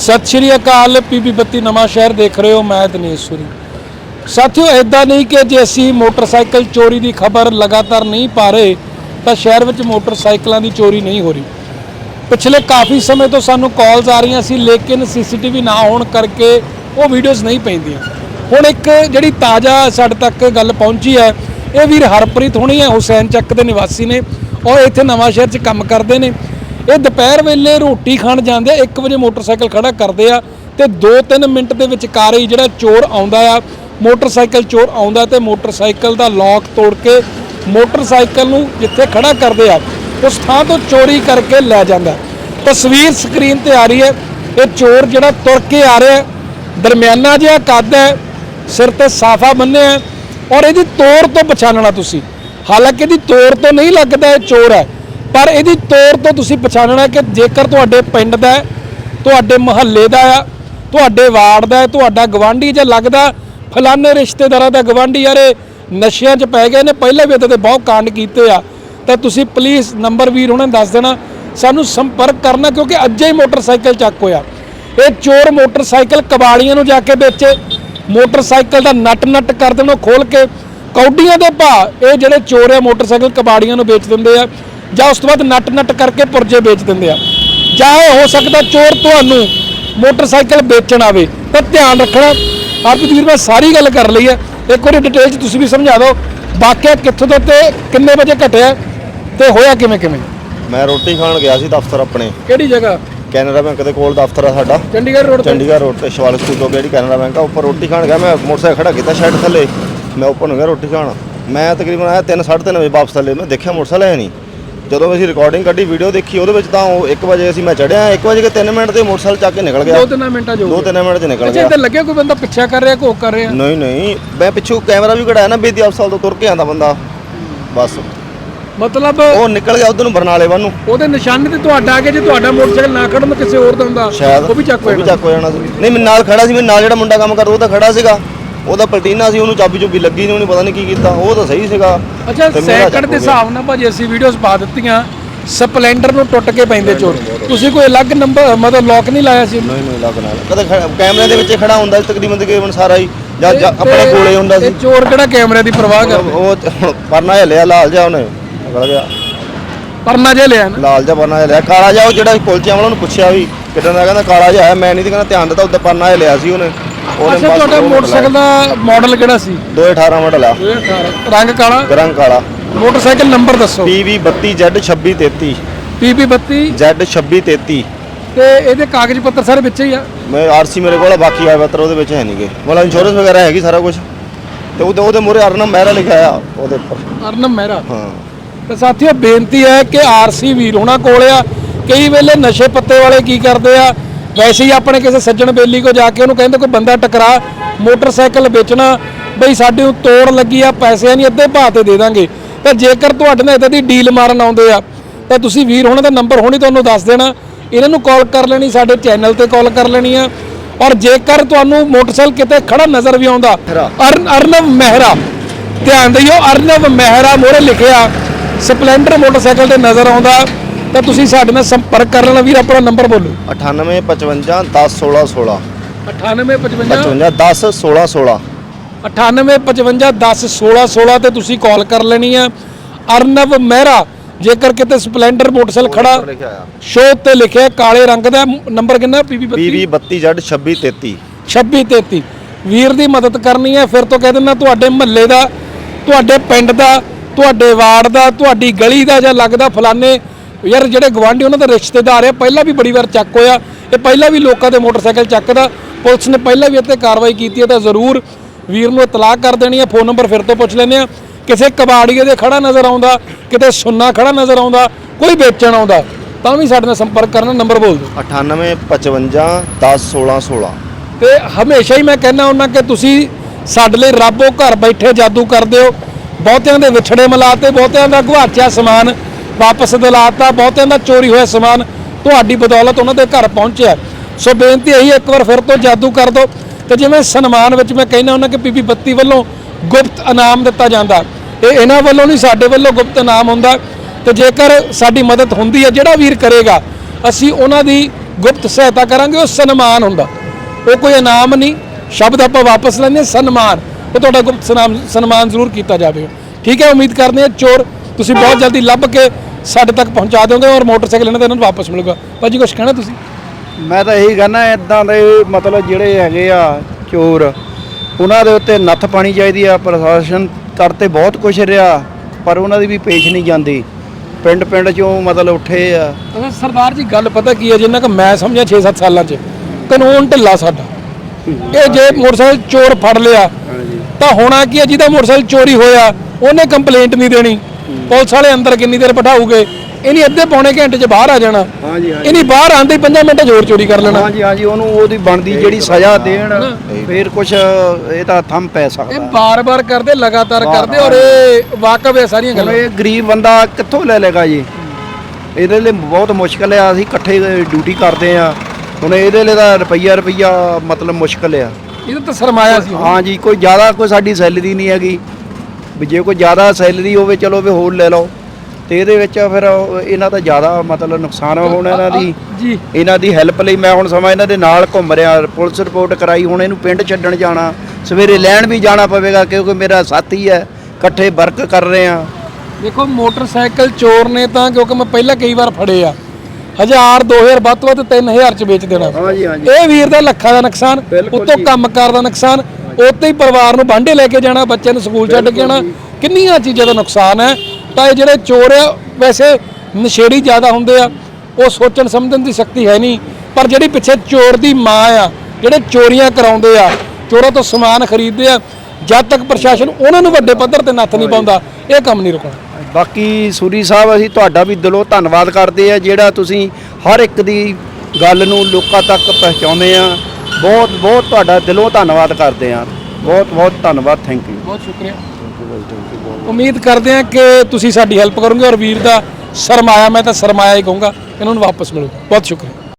ਸਤਿ ਸ਼੍ਰੀ ਅਕਾਲ, ਪੀਪੀ ਬੱਤੀ ਨਵਾਂ ਸ਼ਹਿਰ ਦੇਖ ਰਹੇ ਹੋ ਮੈਂ ਦਿਨੇਸ਼ਵਰੀ ਸਾਥੀਓ ਐਦਾਂ ਨਹੀਂ ਕਿ ਜੇ ਅਸੀਂ ਮੋਟਰਸਾਈਕਲ ਚੋਰੀ ਦੀ ਖਬਰ ਲਗਾਤਾਰ ਨਹੀਂ ਪਾ ਰਹੇ, ਤਾਂ ਸ਼ਹਿਰ ਵਿੱਚ ਮੋਟਰਸਾਈਕਲਾਂ ਦੀ ਚੋਰੀ ਨਹੀਂ ਹੋ ਰਹੀ। ਪਿਛਲੇ ਕਾਫੀ ਸਮੇਂ ਤੋਂ ਸਾਨੂੰ ਕਾਲਸ ਆ ਰਹੀਆਂ ਸੀ, ਲੇਕਿਨ ਸੀਸੀਟੀਵੀ ਨਾ ਹੋਣ ਕਰਕੇ ਉਹ ਵੀਡੀਓਜ਼ ਨਹੀਂ ਪੈਂਦੀਆਂ। ਹੁਣ ਇੱਕ ਜਿਹੜੀ ਤਾਜ਼ਾ ਸਾਡੇ ਤੱਕ ਗੱਲ ਪਹੁੰਚੀ ਹੈ, ਇਹ ਵੀਰ ਹਰਪ੍ਰੀਤ ਹੋਣੀ ਹੈ, ਹੁਸੈਨ ਚੱਕ ਦੇ ਨਿਵਾਸੀ ਨੇ। ਔਰ ਇੱਥੇ ਨਵਾਂ ਸ਼ਹਿਰ 'ਚ ਕੰਮ ਕਰਦੇ ਨੇ। ਇਹ ਦੁਪਹਿਰ ਵੇਲੇ ਰੋਟੀ ਖਾਣ ਜਾਂਦੇ ਆ 1 ਵਜੇ ਮੋਟਰਸਾਈਕਲ ਖੜਾ ਕਰਦੇ ਆ ਤੇ 2-3 ਮਿੰਟ ਦੇ ਵਿਚਕਾਰ ਹੀ ਜਿਹੜਾ ਚੋਰ ਆਉਂਦਾ ਆ, ਮੋਟਰਸਾਈਕਲ ਚੋਰ ਆਉਂਦਾ ਤੇ ਮੋਟਰਸਾਈਕਲ ਦਾ ਲੌਕ ਤੋੜ ਕੇ ਮੋਟਰਸਾਈਕਲ ਨੂੰ ਜਿੱਥੇ ਖੜਾ ਕਰਦੇ ਆ, ਉਸ ਥਾਂ ਤੋਂ ਚੋਰੀ ਕਰਕੇ ਲੈ ਜਾਂਦਾ। ਤਸਵੀਰ ਸਕਰੀਨ ਤੇ ਆ ਰਹੀ ਹੈ, ਇਹ ਚੋਰ ਜਿਹੜਾ ਤੁਰ ਕੇ ਆ ਰਿਹਾ, ਦਰਮਿਆਨਾ ਜਿਹਾ ਕੱਦ ਹੈ, ਸਿਰ ਤੇ ਸਾਫਾ ਬੰਨਿਆ ਔਰ ਇਹਦੀ ਤੋਰ ਤੋਂ ਪਛਾਣਨਾ ਤੁਸੀਂ। ਹਾਲਾਂਕਿ ਇਹਦੀ ਤੋਰ ਤੋਂ ਨਹੀਂ ਲੱਗਦਾ ਇਹ ਚੋਰ ਹੈ। ਪਰ ਇਹਦੀ ਤੌਰ ਤੋਂ ਤੁਸੀਂ ਪਛਾਣਨਾ ਕਿ ਜੇਕਰ ਤੁਹਾਡੇ ਪਿੰਡ ਦਾ ਤੁਹਾਡੇ ਮੁਹੱਲੇ ਦਾ ਆ, ਤੁਹਾਡੇ ਵਾਰਡ ਦਾ ਤੁਹਾਡਾ ਗਵਾਂਢੀ ਜੇ ਲੱਗਦਾ ਫਲਾਨੇ ਰਿਸ਼ਤੇਦਾਰਾਂ ਦਾ ਗਵਾਂਢੀ ਯਾਰ ਨਸ਼ਿਆਂ 'ਚ ਪੈ ਗਏ ਨੇ, ਪਹਿਲੇ ਵੀ ਇਹਦੇ ਤੇ ਬਹੁਤ ਕਾਂਡ ਕੀਤੇ ਆ, ਤਾਂ ਤੁਸੀਂ ਪਲੀਜ਼ ਨੰਬਰ ਵੀਰ ਉਹਨਾਂ ਨੂੰ ਦੱਸ ਦੇਣਾ, ਸਾਨੂੰ ਸੰਪਰਕ ਕਰਨਾ ਕਿਉਂਕਿ ਅੱਜੇ ਹੀ ਮੋਟਰਸਾਈਕਲ ਚੱਕ ਹੋਇਆ। ਇਹ ਚੋਰ ਮੋਟਰਸਾਈਕਲ ਕਬਾੜੀਆਂ ਨੂੰ ਜਾ ਕੇ ਵੇਚੇ, ਮੋਟਰਸਾਈਕਲ ਦਾ ਨਟ ਨਟ ਕਰ ਦੇਣ, ਉਹ ਖੋਲ ਕੇ, ਕੌਡੀਆਂ ਦੇ ਭਾਅ, ਇਹ ਜਿਹੜੇ ਚੋਰ ਆ, ਮੋਟਰਸਾਈਕਲ ਕਬਾੜੀਆਂ ਨੂੰ ਵੇਚ ਦਿੰਦੇ ਆ। ਜਾਂ ਉਸ ਤੋਂ ਬਾਅਦ ਨਟ ਨਟ ਕਰਕੇ ਪੁਰਜੇ ਵੇਚ ਦਿੰਦੇ ਆ। ਜਾਂ ਇਹ ਹੋ ਸਕਦਾ ਚੋਰ ਤੁਹਾਨੂੰ ਮੋਟਰਸਾਈਕਲ ਵੇਚਣ ਆਵੇ। ਤਾਂ ਧਿਆਨ ਰੱਖਣਾ। ਹਰਪ੍ਰੀਤ ਵੀਰ ਮੈਂ ਸਾਰੀ ਗੱਲ ਕਰ ਲਈ ਹੈ। ਇੱਕ ਵਾਰੀ ਡਿਟੇਲ 'ਚ ਤੁਸੀਂ ਵੀ ਸਮਝਾ ਦਿਓ। ਵਾਕਿਆ ਕਿੱਥੋਂ ਤੋਂ ਤੇ ਕਿੰਨੇ ਵਜੇ ਘਟਿਆ ਤੇ ਹੋਇਆ ਕਿਵੇਂ ਕਿਵੇਂ? ਮੈਂ ਰੋਟੀ ਖਾਣ ਗਿਆ ਸੀ ਦਫ਼ਤਰ ਆਪਣੇ। ਕਿਹੜੀ ਜਗ੍ਹਾ? ਕੈਨਰਾ ਬੈਂਕ ਦੇ ਕੋਲ ਦਫ਼ਤਰ ਆ ਸਾਡਾ। ਚੰਡੀਗੜ੍ਹ ਰੋਡ ਤੇ? ਚੰਡੀਗੜ੍ਹ ਰੋਡ ਤੇ ਸ਼ਿਵਾਲਿਕ ਸਕੂਲ ਤੋਂ ਜਿਹੜੀ ਕੈਨਰਾ ਬੈਂਕ। ਆ ਉੱਪਰ ਰੋਟੀ ਖਾਣ ਗਿਆ। ਮੈਂ ਮੋਟਰਸਾਈਕਲ ਖੜਾ ਕੀਤਾ ਸ਼ੈਡ ਥੱਲੇ। ਮੈਂ ਉੱਪਰ ਨੂੰ ਗਿਆ ਰੋਟੀ ਖਾਣ। ਮੈਂ ਤਕਰੀਬਨ ਆਇਆ 3:30 ਵਜੇ ਵਾਪਸ ਥੱਲੇ। ਮੈਂ ਦੇਖਿਆ ਮੋਟਰਸਾਈਕਲ ਹੈ ਨਹੀਂ। ਜਦੋਂ ਅਸੀਂ ਰਿਕਾਰਡਿੰਗ ਕੱਢੀ ਵੀਡੀਓ ਦੇਖੀ ਉਹਦੇ ਵਿੱਚ ਤਾਂ ਉਹ 1 ਵਜੇ ਅਸੀਂ ਮੈਂ ਚੜਿਆ 1 ਵਜੇ ਕੇ 3 ਮਿੰਟ ਤੇ ਮੋਟਰਸਾਈਕਲ ਚੱਕ ਕੇ ਨਿਕਲ ਗਿਆ। ਦੋ ਤਿੰਨ ਮਿੰਟਾਂ ਜੋ 2-3 ਮਿੰਟ ਚ ਨਿਕਲ ਅੱਛਾ ਗਿਆ। ਇੱਥੇ ਲੱਗਿਆ ਕੋਈ ਬੰਦਾ ਪਿੱਛਾ ਕਰ ਰਿਹਾ ਘੋਕ ਕਰ ਰਿਹਾ? ਨਹੀਂ ਨਹੀਂ। ਮੈਂ ਪਿੱਛੋਂ ਕੈਮਰਾ ਵੀ ਕਢਾਇਆ ਨਾ ਬੇਦੀ ਹਸਪਤਾਲ ਤੋਂ ਤੁਰ ਕੇ ਆਂਦਾ ਬੰਦਾ। ਬਸ। ਮਤਲਬ ਉਹ ਨਿਕਲ ਗਿਆ ਉਧਰ ਨੂੰ ਬਰਨਾਲੇ ਵੱਲ ਨੂੰ। ਉਹਦੇ ਨਿਸ਼ਾਨੇ ਤੇ ਤੁਹਾਡਾ ਆ ਕੇ ਜੇ ਤੁਹਾਡਾ ਮੋਟਰਸਾਈਕਲ ਨਾ ਖੜਨ ਕਿਸੇ ਹੋਰ ਦਾ ਹੁੰਦਾ ਸ਼ਾਇਦ ਉਹ ਵੀ ਚੱਕ ਹੋ ਜਾਣਾ ਸੀ। ਨਹੀਂ ਮੈਂ ਨਾਲ ਖੜਾ ਸੀ ਮੇਰੇ ਨਾਲ ਜਿਹੜਾ ਮੁੰਡਾ ਕੰਮ ਕਰਦਾ ਉਹ ਤਾਂ ਖੜਾ ਸੀਗਾ। ਉਹਦਾ ਪਲਟੀਨਾ ਸੀ ਉਹਨੂੰ ਚਾਬੀ ਚੁਬੀ ਲੱਗੀ ਨਹੀਂ ਉਹਨੇ ਪਤਾ ਨਹੀਂ ਕੀ ਕੀਤਾ ਉਹ ਤਾਂ ਸਹੀ ਸੀਗਾ। ਅੱਛਾ ਤੇ ਮੇਰਾ ਸੈਕੰਡ ਚੱਕ ਦੇ ਹੋ ਗਿਆ। ਹਿਸਾਬ ਨਾਲ ਭਾਜੀ ਅਸੀਂ ਵੀਡੀਓਜ਼ ਪਾ ਦਿੱਤੀਆਂ ਸਪਲੈਂਡਰ ਨੂੰ ਟੁੱਟ ਕੇ ਪੈਂਦੇ ਚੋਰ। ਤੁਸੀਂ ਕੋਈ ਅਲੱਗ ਨੰਬਰ ਮਤਲਬ ਲੋਕ ਨਹੀਂ ਲਾਇਆ ਸੀ? ਨਹੀਂ ਨਹੀਂ ਲੱਗ ਨਾਲ। ਕਦੇ ਖੜਾ- ਕੈਮਰੇ ਦੇ ਵਿੱਚ ਖੜਾ ਹੁੰਦਾ ਸੀ ਤਕਰੀਬਨ ਤਕਰੀਬਨ ਸਾਰਾ ਹੀ ਜਾਂ ਜਾਂ ਤੇ- ਆਪਣੇ ਕੋਲੇ ਹੁੰਦਾ ਸੀ। ਚੋਰ ਕਿਹੜਾ ਕੈਮਰੇ ਦੀ ਪਰਵਾਹ ਕਰਦੇ? ਉਹ ਤੇ ਹੁਣ ਪਰਨਾ ਹਿੱਲਿਆ ਲਾਲ ਜਾ ਉਹਨੇ ਨਿਕਲ ਗਿਆ ਪਰਨਾ ਜੇ ਲਿਆ ਨਾ? ਲਾਲ ਜਾ ਪਰਨਾ ਹਿੱਲਿਆ ਕਾਲਾ ਜਾ ਉਹ ਜਿਹੜਾ ਕੁਲਚੇ ਵਾਲਾ ਉਹਨੂੰ ਪੁੱਛਿਆ ਵੀ ਕਿਦਾਂ ਦਾ ਕਹਿੰਦਾ ਕਾਲਾ ਜਾ ਹੈ ਮੈਂ ਨਹੀਂ ਤੇ ਕਹਿੰਦਾ ਧਿਆਨ ਦਿੱਤਾ ਉੱਤੇ ਪਰਨਾ ਹਿੱਲਿਆ ਸੀ ਉਹਨੇ। ਅੱਛਾ ਬਸ ਤੁਹਾਡਾ ਉਹ ਮੋਟਰਸਾਈਕਲ ਦਾ ਮਾਡਲ ਕਿਹੜਾ ਸੀ? 2018 ਮਾਡਲ ਆ। 2018 ਰੰਗ ਕਾਲਾ? ਰੰਗ ਕਾਲਾ। ਮੋਟਰਸਾਈਕਲ ਨੰਬਰ ਦੱਸੋ। PV 32Z2633 PB 32 Z2633 ਤੇ ਇਹਦੇ ਕਾਗਜ਼ ਪੱਤਰ ਸਾਰੇ ਵਿੱਚ ਹੀ ਆ? ਮੈਂ ਆਰਸੀ ਮੇਰੇ ਕੋਲ ਆ, ਬਾਕੀ ਆ ਪੱਤਰ ਉਹਦੇ ਵਿੱਚ ਹੈ ਨਹੀਂਗੇ ਮਤਲਬ ਇੰਸ਼ੋਰੈਂਸ ਵਗੈਰਾ ਹੈਗੀ ਸਾਰਾ ਕੁਝ ਤੇ ਉਹਦੇ ਉਹਦੇ ਮੂਹਰੇ ਅਰਨਮ ਮਹਿਰਾ ਲਿਖਿਆ ਆ ਉਹਦੇ ਉੱਪਰ। ਅਰਨਮ ਮਹਿਰਾ? ਹਾਂ। ਤੇ ਸਾਥੀਓ ਬੇਨਤੀ ਹੈ ਕਿ ਆਰਸੀ ਵੀਰ ਹੋਣਾ ਕੋਲ ਆ। ਕਈ ਵੇਲੇ ਨਸ਼ੇ ਪੱਤੇ ਵਾਲੇ ਕੀ ਕਰਦੇ ਆ? ਵੈਸੇ ਹੀ ਆਪਣੇ ਕਿਸੇ ਸੱਜਣ ਬੇਲੀ ਕੋ ਜਾ ਕੇ ਉਹਨੂੰ ਕਹਿੰਦੇ ਕੋਈ ਬੰਦਾ ਟਕਰਾ ਮੋਟਰਸਾਈਕਲ ਵੇਚਣਾ ਬਈ ਸਾਡੇ ਨੂੰ ਤੋੜ ਲੱਗੀ ਆ ਪੈਸੇ ਨਹੀਂ ਅੱਧੇ ਭਾਅ ਤੇ ਦੇ ਦਾਂਗੇ। ਤਾਂ ਜੇਕਰ ਤੁਹਾਡੇ ਨਾਲ ਇਦਾਂ ਦੀ ਡੀਲ ਮਾਰਨ ਆਉਂਦੇ ਆ ਤਾਂ ਤੁਸੀਂ ਵੀਰ ਹੋਣਾ ਦਾ ਨੰਬਰ ਹੋਣੀ ਤੁਹਾਨੂੰ ਦੱਸ ਦੇਣਾ। ਇਹਨਾਂ ਨੂੰ ਕਾਲ ਕਰ ਲੈਣੀ ਸਾਡੇ ਚੈਨਲ ਤੇ ਕਾਲ ਕਰ ਲੈਣੀ ਆ। ਔਰ ਜੇਕਰ ਤੁਹਾਨੂੰ ਮੋਟਰਸਾਈਕਲ ਕਿਤੇ ਖੜਾ ਨਜ਼ਰ ਵੀ ਆਉਂਦਾ। ਅਰਨ ਅਰਨਵ ਮਹਿਰਾ। ਧਿਆਨ ਦਿਓ ਅਰਨਵ ਮਹਿਰਾ ਮੋਰੇ ਲਿਖਿਆ ਸਪਲੈਂਡਰ ਮੋਟਰਸਾਈਕਲ ਤੇ ਨਜ਼ਰ ਆਉਂਦਾ। ਤਾਂ ਤੁਸੀਂ ਸਾਡੇ ਨਾਲ ਸੰਪਰਕ ਕਰ ਲੈਣਾ ਵੀਰ ਆਪਣਾ ਨੰਬਰ ਬੋਲੋ। 98 55 10 16 16 9855 55 10 16 16 9855 10 16 16 ਤੇ ਤੁਸੀਂ ਕਾਲ ਕਰ ਲੈਣੀ ਆ। ਅਰਨਵ ਮਹਿਰਾ ਜੇਕਰ ਕਿਤੇ ਸਪਲੈਂਡਰ ਮੋਟਰਸਾਈਕਲ ਖੜਾ ਲਿਖਿਆ ਆ। ਸ਼ੋ ਤੇ ਲਿਖਿਆ ਕਾਲੇ ਰੰਗ ਦਾ ਨੰਬਰ ਕਿੰਨਾ? ਪੀਬੀ PV 32Z2633 2633 ਵੀਰ ਦੀ ਮਦਦ ਕਰਨੀ ਹੈ ਫਿਰ ਤੋਂ ਕਹਿ ਦਿੰਦਾ ਤੁਹਾਡੇ ਮਹੱਲੇ ਦਾ ਤੁਹਾਡੇ ਪਿੰਡ ਦਾ ਤੁਹਾਡੇ ਵਾਰਡ ਦਾ ਤੁਹਾਡੀ ਗਲੀ ਦਾ ਜਾਂ ਲੱਗਦਾ ਫਲਾਣੇ ਯਾਰ ਜਿਹੜੇ ਗਵਾਂਢੀ ਉਹਨਾਂ ਦਾ ਰਿਸ਼ਤੇਦਾਰ ਆ ਪਹਿਲਾਂ ਵੀ ਬੜੀ ਵਾਰ ਚੱਕ ਹੋਇਆ ਇਹ ਪਹਿਲਾਂ ਵੀ ਲੋਕਾਂ ਦੇ ਮੋਟਰਸਾਈਕਲ ਚੱਕਦਾ ਪੁਲਿਸ ਨੇ ਪਹਿਲਾਂ ਵੀ ਇੱਥੇ ਕਾਰਵਾਈ ਕੀਤੀ ਹੈ ਤਾਂ ਜ਼ਰੂਰ ਵੀਰ ਨੂੰ ਇਤਲਾਹ ਕਰ ਦੇਣੀ ਹੈ ਫੋਨ ਨੰਬਰ ਫਿਰ ਤੋਂ ਪੁੱਛ ਲੈਂਦੇ ਆ ਕਿਸੇ ਕਬਾੜੀਏ ਦੇ ਖੜਾ ਨਜ਼ਰ ਆਉਂਦਾ ਕਿਤੇ ਸੁੰਨਾ ਖੜਾ ਨਜ਼ਰ ਆਉਂਦਾ ਕੋਈ ਵੇਚਣ ਆਉਂਦਾ ਤਾਂ ਵੀ ਸਾਡੇ ਨਾਲ ਸੰਪਰਕ ਕਰਨਾ ਨੰਬਰ ਬੋਲ ਦਿਓ। 98 55 10 16 16 ਤੇ ਹਮੇਸ਼ਾ ਹੀ ਮੈਂ ਕਹਿੰਦਾ ਹੁੰਦਾ ਕਿ ਤੁਸੀਂ ਸਾਡੇ ਲਈ ਰੱਬੋ ਘਰ ਬੈਠੇ ਜਾਦੂ ਕਰਦੇ ਹੋ ਬਹੁਤਿਆਂ ਦੇ ਵਿਛੜੇ ਮਿਲਾਤੇ ਬਹੁਤਿਆਂ ਦਾ ਗੁਹਾਚਿਆ ਸਮਾਨ ਵਾਪਸ ਦਿਲਾਤਾ ਬਹੁਤਿਆਂ ਦਾ ਚੋਰੀ ਹੋਇਆ ਸਮਾਨ ਤੁਹਾਡੀ ਬਦੌਲਤ ਉਹਨਾਂ ਦੇ ਘਰ ਪਹੁੰਚਿਆ। ਸੋ ਬੇਨਤੀ ਇਹੀ ਇੱਕ ਵਾਰ ਫਿਰ ਤੋਂ ਜਾਦੂ ਕਰ ਦਿਓ। ਤੇ ਜਿਵੇਂ ਸਨਮਾਨ ਵਿੱਚ ਮੈਂ ਕਹਿੰਦਾ ਹੁੰਦਾ ਕਿ ਬੀਬੀ ਬੱਤੀ ਵੱਲੋਂ ਗੁਪਤ ਇਨਾਮ ਦਿੱਤਾ ਜਾਂਦਾ। ਇਹ ਇਹਨਾਂ ਵੱਲੋਂ ਨਹੀਂ ਸਾਡੇ ਵੱਲੋਂ ਗੁਪਤ ਇਨਾਮ ਹੁੰਦਾ। ਤੇ ਜੇਕਰ ਸਾਡੀ ਮਦਦ ਹੁੰਦੀ ਹੈ ਜਿਹੜਾ ਵੀਰ ਕਰੇਗਾ ਅਸੀਂ ਉਹਨਾਂ ਦੀ ਗੁਪਤ ਸਹਾਇਤਾ ਕਰਾਂਗੇ ਉਹ ਸਨਮਾਨ ਹੁੰਦਾ। ਉਹ ਕੋਈ ਇਨਾਮ ਨਹੀਂ ਸ਼ਬਦ ਆਪਾਂ ਵਾਪਸ ਲੈਂਦੇ ਹਾਂ, ਸਨਮਾਨ। ਉਹ ਤੁਹਾਡਾ ਗੁਪਤ ਸਨਾਮ ਸਨਮਾਨ ਜ਼ਰੂਰ ਕੀਤਾ ਜਾਵੇ ਠੀਕ ਹੈ ਉਮੀਦ ਕਰਦੇ ਹਾਂ ਚੋਰ ਤੁਸੀਂ ਬਹੁਤ ਜਲਦੀ ਲੱਭ ਕੇ ਸਾਡੇ ਤੱਕ ਪਹੁੰਚਾ ਦਿਓਗੇ ਔਰ ਮੋਟਰਸਾਈਕਲ ਇਹਨਾਂ ਦਾ ਇਹਨਾਂ ਨੂੰ ਵਾਪਸ ਮਿਲੂਗਾ। ਭਾਜੀ ਕੁਝ ਕਹਿਣਾ ਤੁਸੀਂ? ਮੈਂ ਤਾਂ ਇਹੀ ਕਹਿੰਦਾ ਇਦਾਂ ਦੇ ਮਤਲਬ ਜਿਹੜੇ ਹੈਗੇ ਆ ਚੋਰ ਉਹਨਾਂ ਦੇ ਉੱਤੇ ਨੱਥ ਪਾਣੀ ਚਾਹੀਦੀ ਆ ਪ੍ਰਸ਼ਾਸਨ ਕਰਤੇ ਬਹੁਤ ਕੁਝ ਰਿਹਾ ਪਰ ਉਹਨਾਂ ਦੀ ਵੀ ਪੇਸ਼ ਨਹੀਂ ਜਾਂਦੀ। ਪਿੰਡ ਪਿੰਡ ਚੋਂ ਮਤਲਬ ਉੱਠੇ ਆ। ਤਾਂ ਸਰਦਾਰ ਜੀ ਗੱਲ ਪਤਾ ਕੀ ਹੈ ਜਿੰਨਾ ਕਿ ਮੈਂ ਸਮਝਿਆ 6-7 ਸਾਲਾਂ 'ਚ ਕਾਨੂੰਨ ਢਿੱਲਾ ਸਾਡਾ। ਇਹ ਜੇ ਮੋਟਰਸਾਈਕਲ ਚੋਰ ਫੜ ਲਿਆ ਤਾਂ ਹੋਣਾ ਕੀ ਹੈ? ਜਿਹਦਾ ਮੋਟਰਸਾਈਕਲ ਚੋਰੀ ਹੋਇਆ ਉਹਨੇ ਕੰਪਲੇਂਟ ਨਹੀਂ ਦੇਣੀ। ਪੁਲਿਸ ਵਾਲੇ ਅੰਦਰ ਕਿੰਨੀ ਦੇਰ ਬਿਠਾਉਗੇ ਇਹਨੀ ਅੱਧੇ ਪੌਣੇ ਘੰਟੇ 'ਚ ਬਾਹਰ ਆ ਜਾਣਾ। ਹਾਂਜੀ ਇਹਨੀ ਬਾਹਰ ਆਂਦੇ 5 ਮਿੰਟ 'ਚ ਹੋਰ ਚੋਰੀ ਕਰ ਲੈਣਾ। ਹਾਂਜੀ ਹਾਂਜੀ ਉਹਨੂੰ ਉਹਦੀ ਬਣਦੀ ਜਿਹੜੀ ਸਜ਼ਾ ਦੇਣ ਫਿਰ ਕੁਝ ਇਹ ਤਾਂ ਥੰਮ ਪੈ ਇਹ ਸਕਦਾ ਬਾਰ-ਬਾਰ ਕਰਦੇ ਲਗਾਤਾਰ ਕਰਦੇ ਔਰ ਇਹ ਵਾਕਫ ਹੈ ਸਾਰੀਆਂ ਗੱਲਾਂ। ਇਹ ਗਰੀਬ ਬੰਦਾ ਕਿੱਥੋਂ ਲੈ ਲੇਗਾ ਜੀ? ਇਹਦੇ ਲਈ ਬਹੁਤ ਮੁਸ਼ਕਲ ਆ ਅਸੀਂ ਇਕੱਠੇ ਡਿਊਟੀ ਕਰਦੇ ਆ। ਹੁਣ ਇਹਦੇ ਲਈ ਤਾਂ ਰੁਪਈਆ ਰੁਪਈਆ ਮਤਲਬ ਮੁਸ਼ਕਲ ਆ। ਇਹਦਾ ਤਾਂ ਸਰਮਾਇਆ ਸੀ ਹਾਂ ਜੀ ਕੋਈ ਜ਼ਿਆਦਾ ਕੋਈ ਸਾਡੀ ਸੈਲਰੀ ਨਹੀਂ ਹੈਗੀ। ਵੀ ਜੇ ਕੋਈ ਜ਼ਿਆਦਾ ਸੈਲਰੀ ਹੋਵੇ ਚਲੋ ਵੀ ਹੋਰ ਲੈ ਲਓ। ਤੇ ਇਹਦੇ ਵਿੱਚ ਫਿਰ ਇਹਨਾਂ ਦਾ ਜ਼ਿਆਦਾ ਮਤਲਬ ਨੁਕਸਾਨ ਹੋਣਾ ਇਹਨਾਂ ਦੀ। ਜੀ। ਇਹਨਾਂ ਦੀ ਹੈਲਪ ਲਈ ਮੈਂ ਹੁਣ ਸਮਾਂ ਇਹਨਾਂ ਦੇ ਨਾਲ ਘੁੰਮ ਰਿਹਾ। ਪੁਲਿਸ ਰਿਪੋਰਟ ਕਰਾਈ ਹੁਣ ਇਹਨੂੰ ਪਿੰਡ ਛੱਡਣ ਜਾਣਾ। ਸਵੇਰੇ ਲੈਣ ਵੀ ਜਾਣਾ ਪਵੇਗਾ ਕਿਉਂਕਿ ਮੇਰਾ ਸਾਥੀ ਹੈ। ਇਕੱਠੇ ਵਰਕ ਕਰ ਰਹੇ ਆ ਦੇਖੋ ਮੋਟਰਸਾਈਕਲ ਚੋਰ ਨੇ ਤਾਂ ਕਿਉਂਕਿ ਮੈਂ ਪਹਿਲਾਂ ਕਈ ਵਾਰ ਫੜੇ ਆ। ਹਜ਼ਾਰ 2000 ਵੱਧ ਤੋਂ ਵੱਧ 3000 ਚ ਵੇਚ ਦੇਣਾ। ਹਾਂ ਜੀ ਹਾਂ ਜੀ। ਇਹ ਵੀਰ ਦਾ ਲੱਖਾਂ ਦਾ ਨੁਕਸਾਨ ਬਿਲਕੁਲ ਉਤੋਂ ਜੀ। ਕੰਮਕਾਰ ਦਾ ਨੁਕਸਾਨ ਉੱਤੇ ਹੀ ਪਰਿਵਾਰ ਨੂੰ ਬਾਂਡੇ ਲੈ ਕੇ ਜਾਣਾ ਬੱਚਿਆਂ ਨੂੰ ਸਕੂਲ ਛੱਡ ਕੇ ਆਣਾ ਕਿੰਨੀਆਂ ਚੀਜ਼ਾਂ ਦਾ ਨੁਕਸਾਨ ਹੈ। ਤਾਂ ਇਹ ਜਿਹੜੇ ਚੋਰ ਆ ਵੈਸੇ ਨਸ਼ੇੜੀ ਜ਼ਿਆਦਾ ਹੁੰਦੇ ਆ ਉਹ ਸੋਚਣ ਸਮਝਣ ਦੀ ਸ਼ਕਤੀ ਹੈ ਨਹੀਂ। ਪਰ ਜਿਹੜੀ ਪਿੱਛੇ ਚੋਰ ਦੀ ਮਾਂ ਆ ਜਿਹੜੇ ਚੋਰੀਆਂ ਕਰਾਉਂਦੇ ਆ ਚੋਰਾਂ ਤੋਂ ਸਮਾਨ ਖਰੀਦਦੇ ਆ ਜਦ ਤੱਕ ਪ੍ਰਸ਼ਾਸਨ ਉਹਨਾਂ ਨੂੰ ਵੱਡੇ ਪੱਧਰ ਤੇ ਨੱਥ ਨਹੀਂ ਪਾਉਂਦਾ ਇਹ ਕੰਮ ਨਹੀਂ ਰੁਕਣਾ। ਬਾਕੀ ਸੂਰੀ ਸਾਹਿਬ ਅਸੀਂ ਤੁਹਾਡਾ ਵੀ ਦਿਲੋਂ ਧੰਨਵਾਦ ਕਰਦੇ ਆ ਜਿਹੜਾ ਤੁਸੀਂ ਹਰ ਇੱਕ ਦੀ ਗੱਲ ਨੂੰ ਲੋਕਾਂ ਤੱਕ ਪਹੁੰਚਾਉਂਦੇ ਆ ਬਹੁਤ ਬਹੁਤ ਤੁਹਾਡਾ ਦਿਲੋਂ ਧੰਨਵਾਦ ਕਰਦੇ ਆ ਬਹੁਤ ਬਹੁਤ ਧੰਨਵਾਦ ਥੈਂਕ ਯੂ ਬਹੁਤ ਸ਼ੁਕਰੀਆ। ਉਮੀਦ ਕਰਦੇ ਹਾਂ ਕਿ ਤੁਸੀਂ ਸਾਡੀ ਹੈਲਪ ਕਰੋਗੇ ਔਰ ਵੀਰ ਦਾ ਸਰਮਾਇਆ, ਮੈਂ ਤਾਂ ਸਰਮਾਇਆ ਹੀ ਕਹੂੰਗਾ, ਇਹਨਾਂ ਨੂੰ ਵਾਪਸ ਮਿਲੂਗਾ ਬਹੁਤ ਸ਼ੁਕਰੀਆ।